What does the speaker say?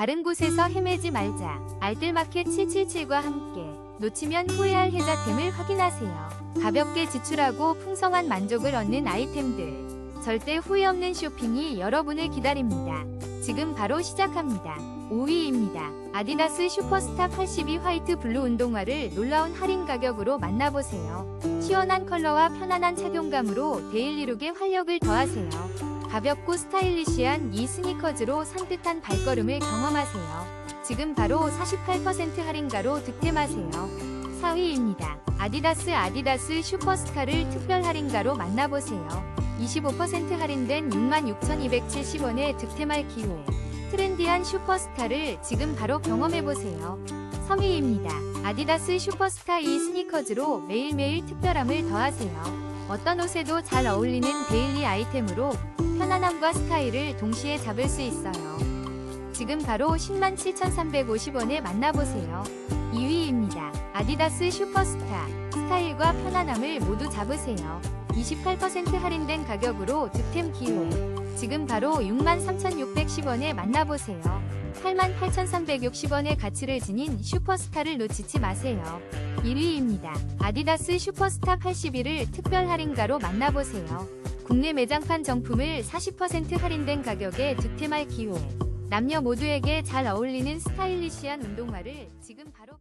다른 곳에서 헤매지 말자. 알뜰마켓 777과 함께 놓치면 후회할 혜자템을 확인하세요. 가볍게 지출하고 풍성한 만족을 얻는 아이템들. 절대 후회 없는 쇼핑이 여러분을 기다립니다. 지금 바로 시작합니다. 5위입니다. 아디다스 슈퍼스타 82 화이트 블루 운동화를 놀라운 할인 가격으로 만나보세요. 시원한 컬러와 편안한 착용감으로 데일리룩에 활력을 더하세요. 가볍고 스타일리시한 이 스니커즈로 산뜻한 발걸음을 경험하세요. 지금 바로 48% 할인가로 득템하세요. 4위입니다. 아디다스 아디다스 슈퍼스타를 특별 할인가로 만나보세요. 25% 할인된 66,270원에 득템할 기회. 트렌디한 슈퍼스타를 지금 바로 경험해보세요. 3위입니다. 아디다스 슈퍼스타 이 스니커즈로 매일매일 특별함을 더하세요. 어떤 옷에도 잘 어울리는 데일리 아이템으로 편안함과 스타일을 동시에 잡을 수 있어요. 지금 바로 107,350원에 만나보세요. 2위입니다. 아디다스 슈퍼스타. 스타일과 편안함을 모두 잡으세요. 28% 할인된 가격으로 득템 기회. 지금 바로 63,610원에 만나보세요. 88,360원의 가치를 지닌 슈퍼스타를 놓치지 마세요. 1위입니다. 아디다스 슈퍼스타 81을 특별 할인가로 만나보세요. 국내 매장판 정품을 40% 할인된 가격에 득템할 기회. 남녀 모두에게 잘 어울리는 스타일리시한 운동화를 지금 바로